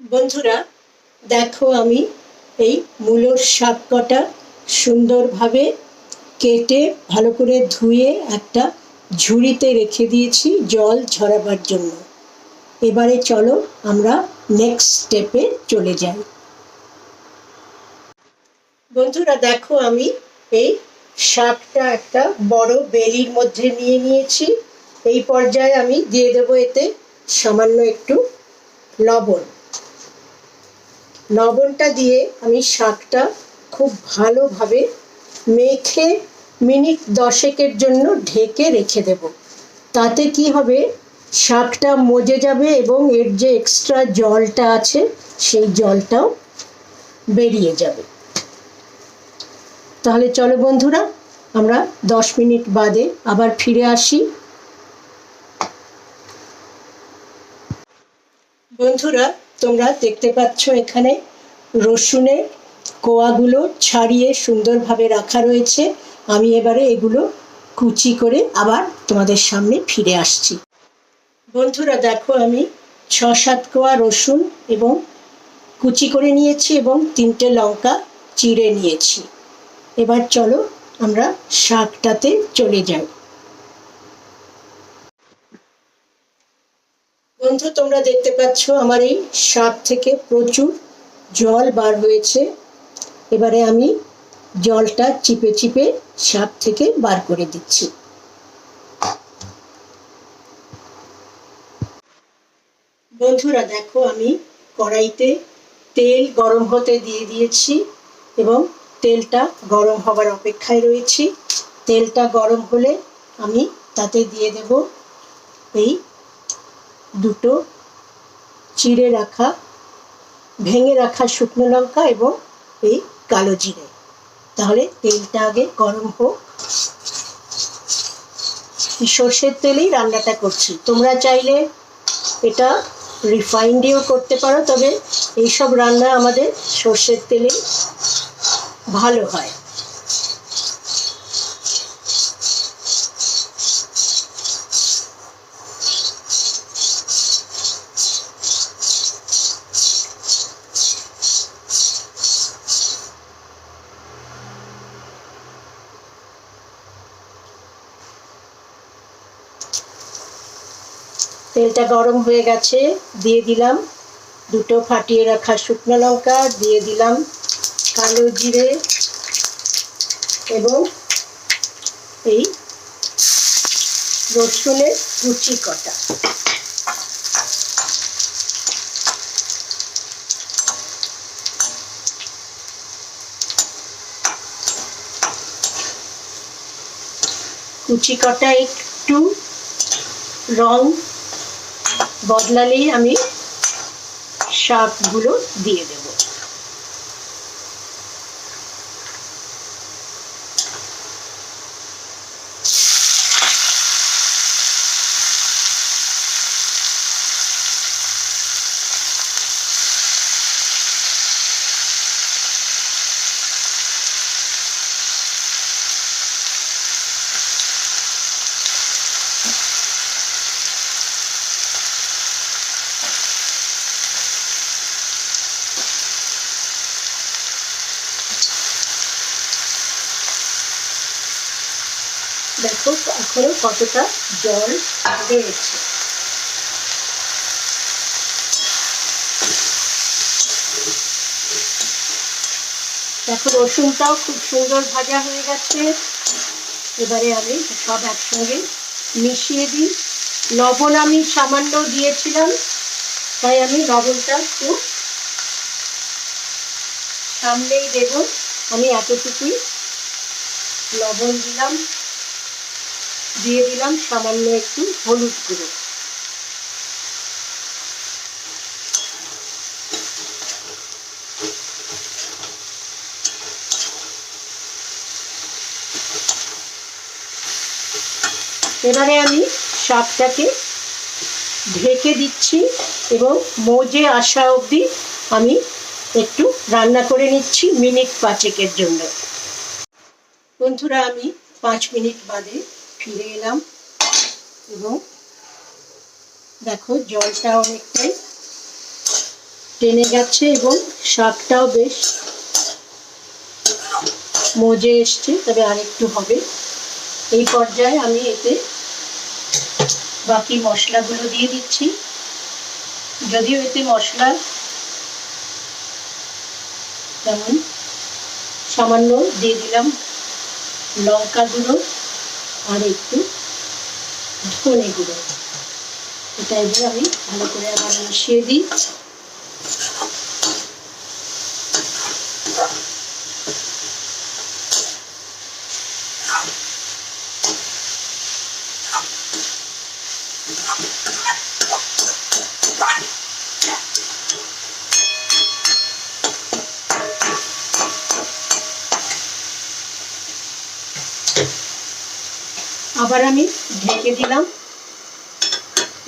বন্ধুরা, দেখো আমি এই মূলোর শাক কটা সুন্দরভাবে কেটে ভালো করে ধুয়ে একটা ঝুড়িতে রেখে দিয়েছি জল ঝরাবার জন্য। এবারে চলো আমরা নেক্সট স্টেপে চলে যাই। বন্ধুরা, দেখো আমি এই শাকটা একটা বড় বেলির মধ্যে নিয়ে নিয়েছি। এই পর্যায়ে আমি দিয়ে দেবো এতে সামান্য একটু লবণ। লবণটা দিয়ে আমি শাকটা খুব ভালোভাবে মেখে মিনিট দশেকের জন্য ঢেকে রেখে দেব। তাতে কি হবে? শাকটা মজে যাবে এবং এর যে এক্সট্রা জলটা আছে, সেই জলটাও বেরিয়ে যাবে। তাহলে চলো বন্ধুরা, আমরা দশ মিনিট বাদে আবার ফিরে আসি। বন্ধুরা তোমরা দেখতে পাচ্ছ এখানে রসুনের কোয়াগুলো ছাড়িয়ে সুন্দরভাবে রাখা রয়েছে। আমি এবারে এগুলো কুচি করে আবার তোমাদের সামনে ফিরে আসছি। বন্ধুরা, দেখো আমি ছ সাত কোয়া রসুন এবং কুচি করে নিয়েছি এবং তিনটে লঙ্কা চিড়ে নিয়েছি। এবার চলো আমরা শাকটাতে চলে যাই। বন্ধু, তোমরা দেখতে পাচ্ছ আমার এই শাক থেকে প্রচুর জল বার হয়েছে। এবারে আমি জলটা চিপে চিপে শাক থেকে বার করে দিচ্ছি। বন্ধুরা, দেখো আমি কড়াইতে তেল গরম হতে দিয়ে দিয়েছি এবং তেলটা গরম হবার অপেক্ষায় রয়েছি। তেলটা গরম হলে আমি তাতে দিয়ে দেব এই দুটো চিড়ে রাখা, ভেঙে রাখা শুকনো লঙ্কা এবং এই কালো জিরে। তাহলে তেলটা আগে গরম হোক। সর্ষের তেলেই রান্নাটা করছি। তোমরা চাইলে এটা রিফাইন দিয়েও করতে পারো, তবে এইসব রান্না আমাদের সর্ষের তেলে ভালো হয়। তেলটা গরম হয়ে গেছে, দিয়ে দিলাম। দুটো ফাটিয়ে রাখা শুকনো লঙ্কা, দিয়ে দিলাম কালো জিরে এবং এই রসুনের কুচি কটা। কুচি কটা একটু রং বদলালেই আমি শাকগুলো দিয়ে দেব। দেখো এখনও কতটা জল বেড়েছে। দেখো, রসুনটাও খুব সুন্দর ভাজা হয়ে গেছে। এবারে আমি সব একসঙ্গে মিশিয়ে দিই। লবণ আমি সামান্য দিয়েছিলাম, তাই আমি লবণটা একটু সামনেই দেব। আমি এতটুকুই লবণ দিলাম। দিয়ে দিলাম সামান্য একটু হলুদ গুঁড়ো। এবারে আমি শাকটাকে ঢেকে দিচ্ছি এবং মজে আসা অবধি আমি একটু রান্না করে নিচ্ছি মিনিট পাঁচেকের জন্য। বন্ধুরা, আমি পাঁচ মিনিট বাদে ফিরে এলাম। এবং দেখো জলটা অনেকটাই টেনে গেছে এবং শাকটাও বেশ মজে এসছে, তবে আরেকটু হবে। এই পর্যায়ে আমি এতে বাকি মশলাগুলো দিয়ে দিচ্ছি। যদিও এতে মশলা যেমন সামান্য দিয়ে দিলাম লঙ্কা গুঁড়ো আর একটু ধনে গুঁড়ো। এটা এবার আমি ভালো করে আবার মিশিয়ে দিই। আবার আমি ঢেকে দিলাম।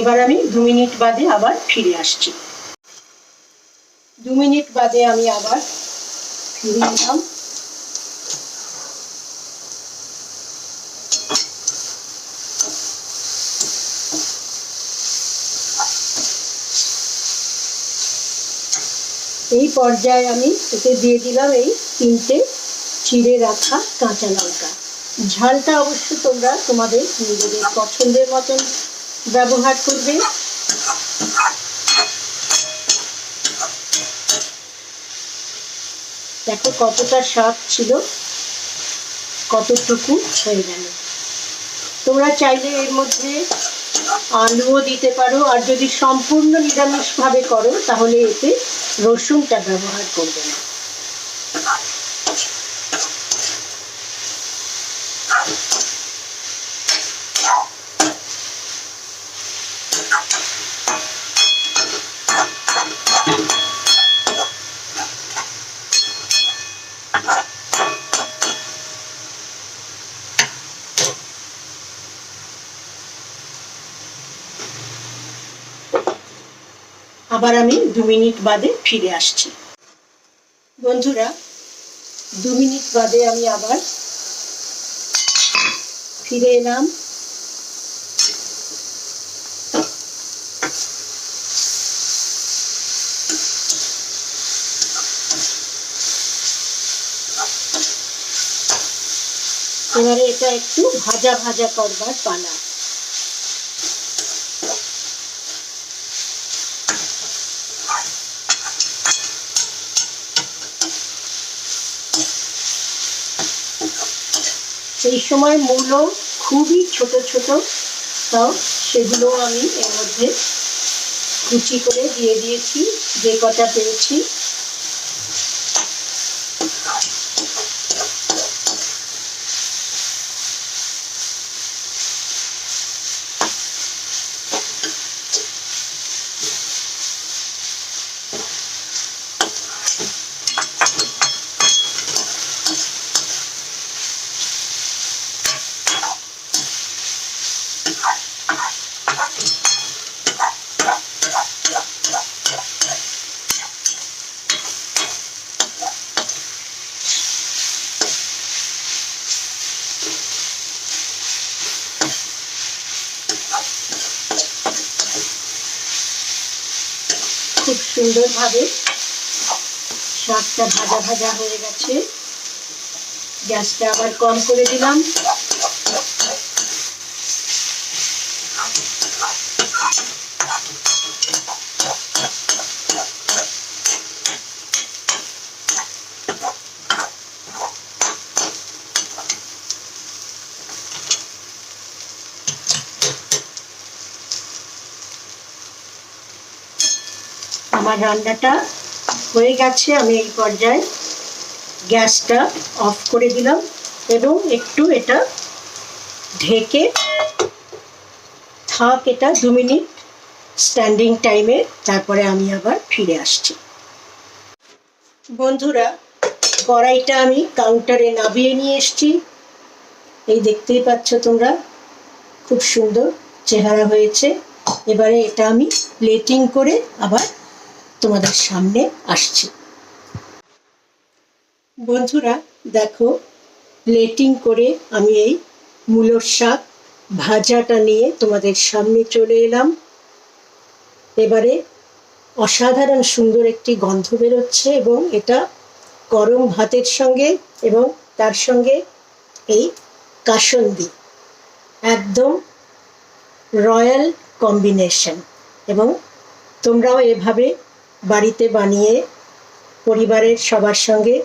এবার আমি দু মিনিট বাদে আবার ফিরে আসছি। দু মিনিট বাদে আমি আবার ফিরে এলাম। এই পর্যায়ে আমি এতে দিয়ে দিলাম এই তিনটে চিড়ে রাখা কাঁচা লঙ্কা। ঝালটা অবশ্য তোমরা তোমাদের নিজেদের পছন্দের মতন ব্যবহার করবে। দেখো কতটা স্বাদ ছিল, কতটুকু হয়ে গেল। তোমরা চাইলে এর মধ্যে আলুও দিতে পারো, আর যদি সম্পূর্ণ নিরামিষভাবে করো, তাহলে এতে রসুনটা ব্যবহার করবে না। আবার আমি দু মিনিট বাদে ফিরে আসছি। বন্ধুরা, দু মিনিট বাদে আমি আবার ফিরে এলাম। এবারে এটা একটু ভাজা ভাজা করবার পালা। সেই সময় মূলো খুবই ছোট ছোট তাও সেগুলো আমি এর মধ্যে কুচি করে দিয়ে দিয়েছি, যে কটা পেয়েছি। সুন্দরভাবে শাকটা ভাজা ভাজা হয়ে গেছে। গ্যাসটা আবার কম করে দিলাম। আমার রান্নাটা হয়ে গেছে, আমি এই পর্যায়ে গ্যাসটা অফ করে দিলাম এবং একটু এটা ঢেকে থাক এটা দু মিনিট স্ট্যান্ডিং টাইমে তারপরে আমি আবার ফিরে আসছি। বন্ধুরা, কড়াইটা আমি কাউন্টারে নামিয়ে নিয়ে এসছি। এই দেখতেই পাচ্ছ তোমরা, খুব সুন্দর চেহারা হয়েছে। এবারে এটা আমি প্লেটিং করে আবার তোমাদের সামনে আসছি। বন্ধুরা, দেখো প্লেটিং করে আমি এই মূলোর শাক ভাজাটা নিয়ে তোমাদের সামনে চলে এলাম। এবারে অসাধারণ সুন্দর একটি গন্ধ বেরোচ্ছে এবং এটা গরম ভাতের সঙ্গে এবং তার সঙ্গে এই কাসন্দি, একদম রয়্যাল কম্বিনেশন। এবং তোমরাও এভাবে বাড়িতে বানিয়ে পরিবারের সবার সঙ্গে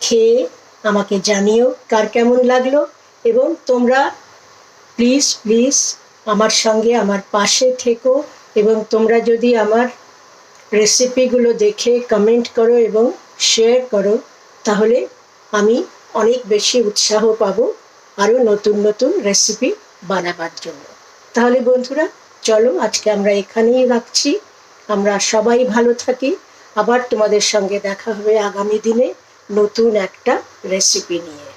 খেয়ে আমাকে জানিও কার কেমন লাগল এবং তোমরা প্লিজ প্লিজ আমার সঙ্গে আমার পাশে থেকো এবং তোমরা যদি আমার রেসিপিগুলো দেখে কমেন্ট করো এবং শেয়ার করো, তাহলে আমি অনেক বেশি উৎসাহ পাবো আরও নতুন নতুন রেসিপি বানাবার জন্য। তাহলে বন্ধুরা, চলো আজকে আমরা এখানেই রাখছি। আমরা সবাই ভালো থাকি। আবার তোমাদের সঙ্গে দেখা হবে আগামী দিনে নতুন একটা রেসিপি নিয়ে।